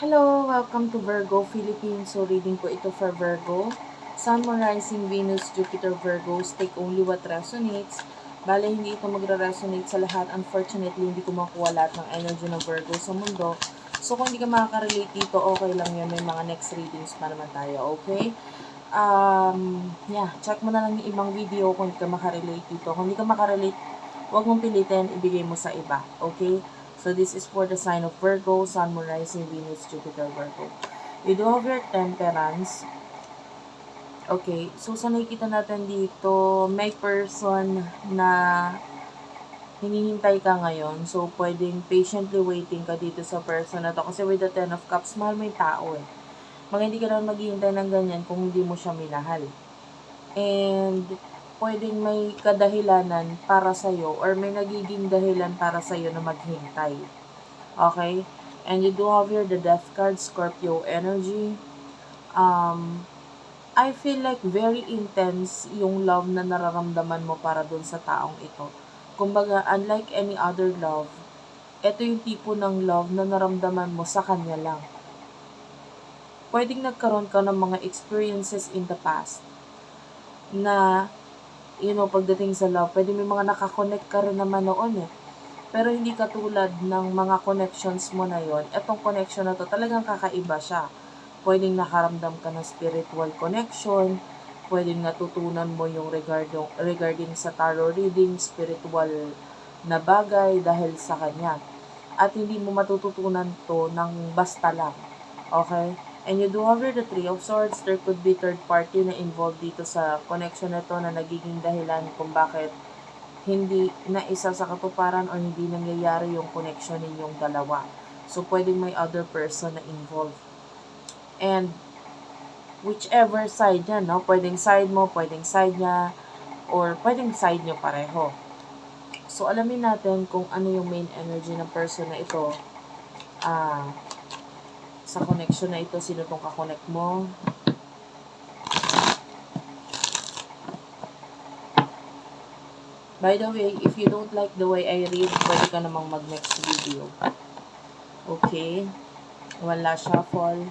Hello, welcome to Virgo Philippines. So, reading po ito for Virgo. Sun, Moon, Rising, Venus, Jupiter, Virgos, take only what resonates. Bale, hindi ito magre-resonate sa lahat. Unfortunately, hindi ko makuha lahat ng energy ng Virgo sa mundo. So, kung hindi ka makaka-relate dito, okay lang yan. May mga next readings pa naman tayo, okay? Um, yeah, check mo na lang yung ibang video kung hindi ka makarelate dito. Kung hindi ka makarelate, huwag mong pilitin, ibigay mo sa iba, okay? So, this is for the sign of Virgo, Sun, Moon, Rising, Venus, Jupiter, Virgo. You do have your temperance. Okay, so sa nakikita natin dito, may person na hinihintay ka ngayon. So, pwedeng patiently waiting ka dito sa person na to. Kasi with the Ten of Cups, mahal mo yung tao eh. Mga hindi ka naman maghihintay ng ganyan kung hindi mo siya minahal. And, pwedeng may kadahilanan para sa'yo or may nagiging dahilan para sa'yo na maghintay. Okay? And you do have here the death card, Scorpio energy. Um, I feel like very intense yung love na nararamdaman mo para dun sa taong ito. Kumbaga, unlike any other love, ito yung tipo ng love na naramdaman mo sa kanya lang. Pwedeng nagkaroon ka ng mga experiences in the past na you know, pagdating sa love, pwede may mga nakakonect ka rin naman noon eh. Pero hindi katulad ng mga connections mo na yon. Etong connection na to, talagang kakaiba siya. Pwedeng nakaramdam ka ng spiritual connection, pwedeng natutunan mo yung regarding, regarding sa tarot reading, spiritual na bagay dahil sa kanya. At hindi mo matututunan to ng basta lang. Okay? And you do have the Three of Swords. There could be third party na involved dito sa connection na to na nagiging dahilan kung bakit hindi na isa sa katuparan or hindi nangyayari yung connection ninyong dalawa. So, pwedeng may other person na involved. And, whichever side niya, no? Pwedeng side mo, pwedeng side niya, or pwedeng side niyo pareho. So, alamin natin kung ano yung main energy ng person na ito. Ah, sa connection na ito, sino tong kakonect mo. By the way, if you don't like the way I read, pwede ka namang mag-next video. Okay? Wala shuffle.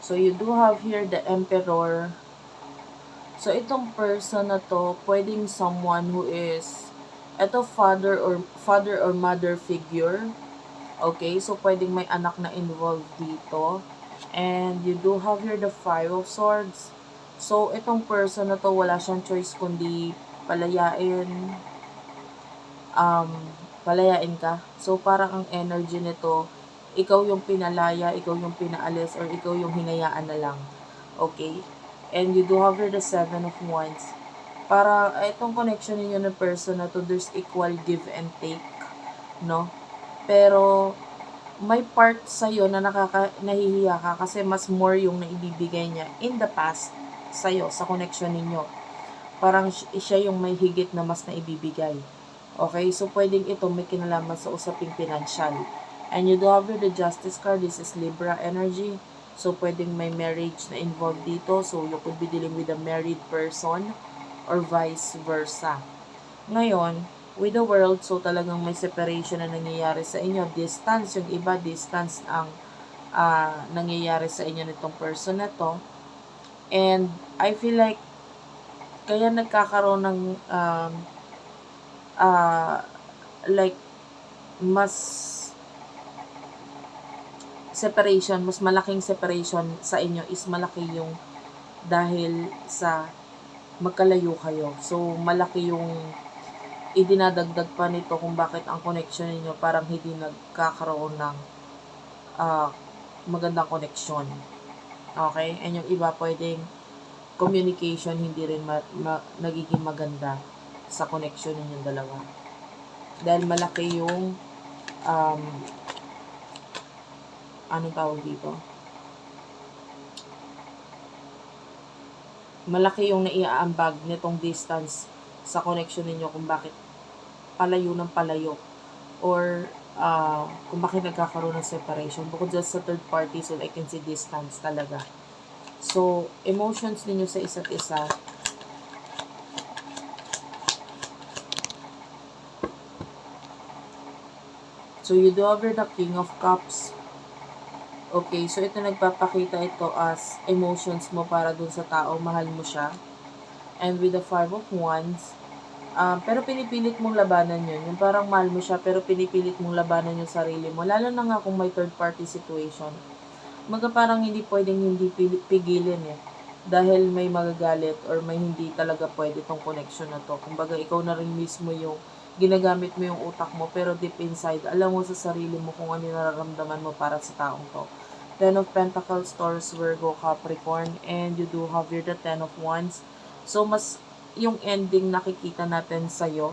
So, you do have here the Emperor. So, itong person na to, pwedeng someone who is, eto father or father or mother figure. Okay, so pwedeng may anak na involved dito. And you do have here the Five of Swords. So, itong person na to, wala siyang choice kundi palayain, um, palayain ka. So, parang ang energy nito, ikaw yung pinalaya, ikaw yung pinaalis, or ikaw yung hinayaan na lang. Okay? And you do have here the Seven of Wands. Para itong connection ninyo ng person na to, there's equal give and take. No? Pero, may part sa'yo na nakaka, nahihiya ka kasi mas more yung naibibigay niya in the past sa'yo, sa connection ninyo. Parang siya yung may higit na mas naibibigay. Okay? So, pwedeng ito may kinalaman sa usaping financial. And you do have the Justice card. This is Libra energy. So, pwedeng may marriage na involved dito. So, you could be dealing with a married person or vice versa. Ngayon, with the world, so talagang may separation na nangyayari sa inyo. Distance, yung iba, distance ang uh, nangyayari sa inyo nitong person na to. And, I feel like, kaya nagkakaroon ng, um, uh, like, mas separation, mas malaking separation sa inyo is malaki yung dahil sa magkalayo kayo. So, malaki yung idinadagdag pa nito kung bakit ang connection ninyo parang hindi nagkakaroon ng uh, magandang connection. Okay? And yung iba pwedeng communication hindi rin ma- ma- nagiging maganda sa connection ninyong dalawa. Dahil malaki yung um, anong tawag dito? Malaki yung naiaambag nitong distance sa connection ninyo kung bakit palayo ng palayo or uh, kung bakit nagkakaroon ng separation. Bukod just sa third party, so I can see distance talaga. So, emotions ninyo sa isa't isa, So you do over the King of Cups. Okay, so ito nagpapakita ito as emotions mo para dun sa tao, mahal mo siya. And with the Five of Wands, um, pero pinipilit mong labanan yun. Yung parang mahal mo siya, pero pinipilit mong labanan yung sarili mo. Lalo na nga kung may third party situation. Maga parang hindi pwedeng hindi pigilin eh. Dahil may magagalit or may hindi talaga pwede tong connection na to. Kumbaga, ikaw na rin mismo yung ginagamit mo yung utak mo, pero deep inside, alam mo sa sarili mo kung ano yung nararamdaman mo para sa taong to. Ten of Pentacles, Taurus, Virgo, Capricorn, and you do have here the Ten of Wands. So, mas yung ending nakikita natin sa'yo,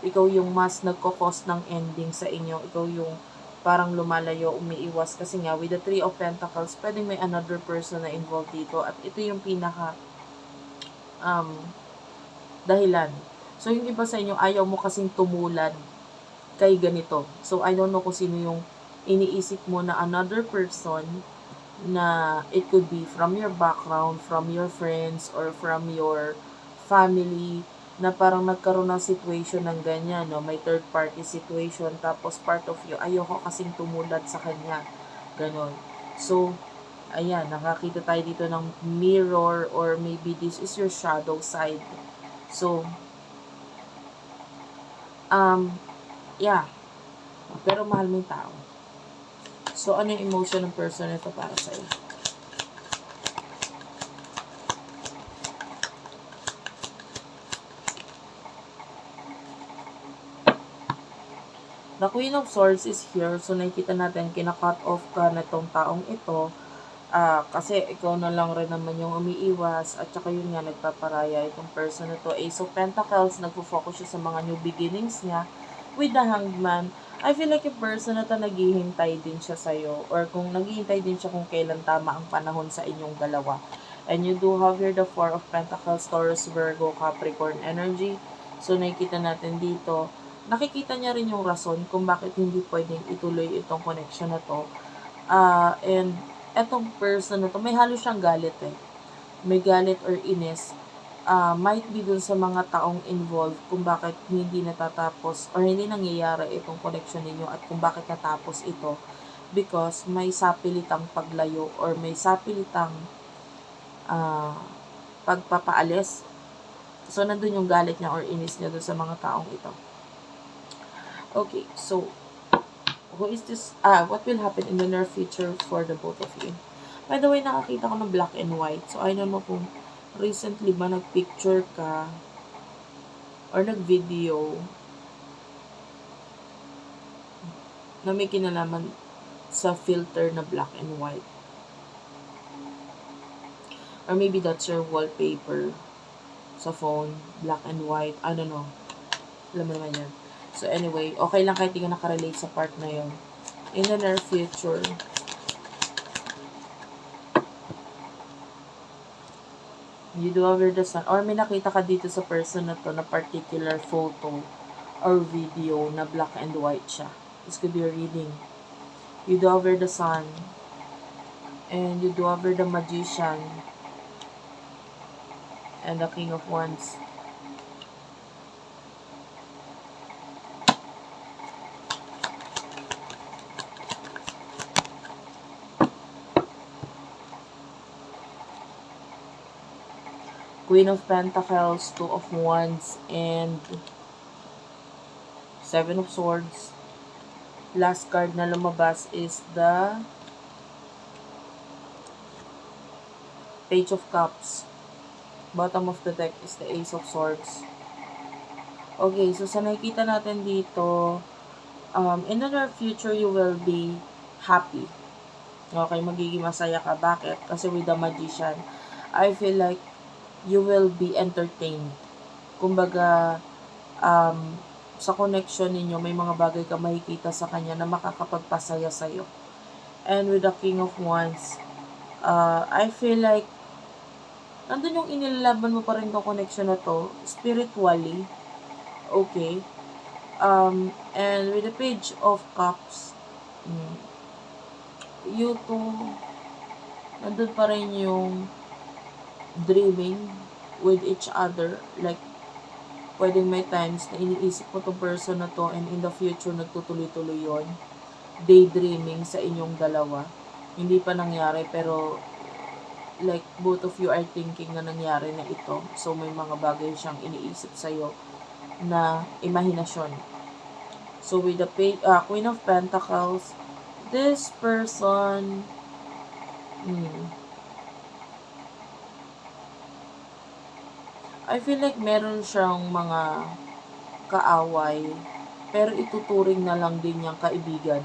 ikaw yung mas nagkakos ng ending sa inyo, ikaw yung parang lumalayo, umiiwas. Kasi nga, with the Three of Pentacles, pwedeng may another person na involved dito. At ito yung pinaka um, dahilan. So, yung iba sa inyo, ayaw mo kasing tumulan kay ganito. So, I don't know kung sino yung iniisip mo na another person na it could be from your background, from your friends, or from your family, na parang nagkaroon ng situation ng ganyan, no? May third party situation, tapos part of you, ayoko kasing tumulad sa kanya. Ganon. So, ayan, nakakita tayo dito ng mirror, or maybe this is your shadow side. So, um, yeah. Pero mahal mo yung tao. So, ano yung emotion ng person ito para sa'yo? The Queen of Swords is here. So, nakikita natin, kina-cut off ka na itong taong ito. Ah, kasi ikaw na lang rin naman yung umiiwas. At saka yun nga, nagpaparaya itong person na to. Ace of Pentacles, nagpo-focus siya sa mga new beginnings niya. With the Hanged Man, I feel like yung person na to naghihintay din siya sa'yo. Or kung naghihintay din siya kung kailan tama ang panahon sa inyong dalawa. And you do have here the Four of Pentacles, Taurus, Virgo, Capricorn energy. So, nakikita natin dito, nakikita niya rin yung rason kung bakit hindi pwedeng ituloy itong connection na to. Ah, and etong person na to, may halo siyang galit eh. May galit or inis. Ah, might be dun sa mga taong involved kung bakit hindi natatapos or hindi nangyayari itong connection ninyo at kung bakit natapos ito because may sapilitang paglayo or may sapilitang ah, pagpapaalis. So, nandun yung galit niya or inis niya dun sa mga taong ito. Okay, so who is this? Ah, what will happen in the near future for the both of you? By the way, nakakita ko ng black and white. So, I don't know kung recently ba nag-picture ka or nag-video na may kinalaman sa filter na black and white. Or maybe that's your wallpaper sa phone, black and white. I don't know. Alam mo naman yan. So anyway, okay lang kahit di ka nakarelate sa part na yon. In the near future, you do over the sun, or may nakita ka dito sa person na to na particular photo or video na black and white siya. This could be a reading. You do over the sun, and you do over the magician, and the king of wands. Queen of Pentacles, Two of Wands, and Seven of Swords. Last card na lumabas is the Page of Cups. Bottom of the deck is the Ace of Swords. Okay, so sa nakikita natin dito, um, in the near future, you will be happy. Okay, magiging masaya ka. Bakit? Kasi with the Magician, I feel like you will be entertained. Kumbaga, um, sa connection ninyo, may mga bagay ka makikita sa kanya na makakapagpasaya sa'yo. And with the King of Wands, uh, I feel like, nandun yung inilalaban mo pa rin tong connection na to, spiritually, okay, um, and with the Page of Cups, mm, you two, nandun pa rin yung dreaming with each other, like, pwedeng may times na iniisip mo tong person na to and in the future nagtutuloy-tuloy yon daydreaming sa inyong dalawa. Hindi pa nangyari pero like both of you are thinking na nangyari na ito. So may mga bagay siyang iniisip sa'yo na imahinasyon. So with the pa- ah, Queen of Pentacles, this person hmm, I feel like meron siyang mga kaaway pero ituturing na lang din niyang kaibigan.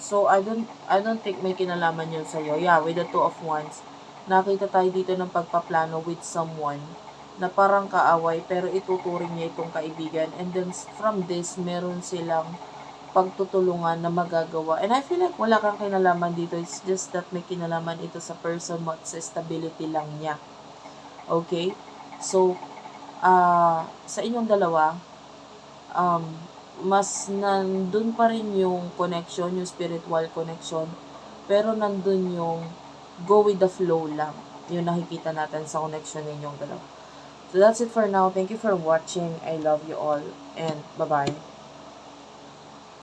So I don't I don't think may kinalaman yun sa Yeah, with the two of wands, nakita tayo dito ng pagpaplano with someone na parang kaaway pero ituturing niya itong kaibigan and then from this meron silang pagtutulungan na magagawa. And I feel like wala kang kinalaman dito. It's just that may kinalaman ito sa person mo at sa stability lang niya. Okay? So, ah sa inyong dalawa, um, mas nandun pa rin yung connection, yung spiritual connection, pero nandun yung go with the flow lang. Yung nakikita natin sa connection ninyong dalawa. So, that's it for now. Thank you for watching. I love you all. And, bye-bye.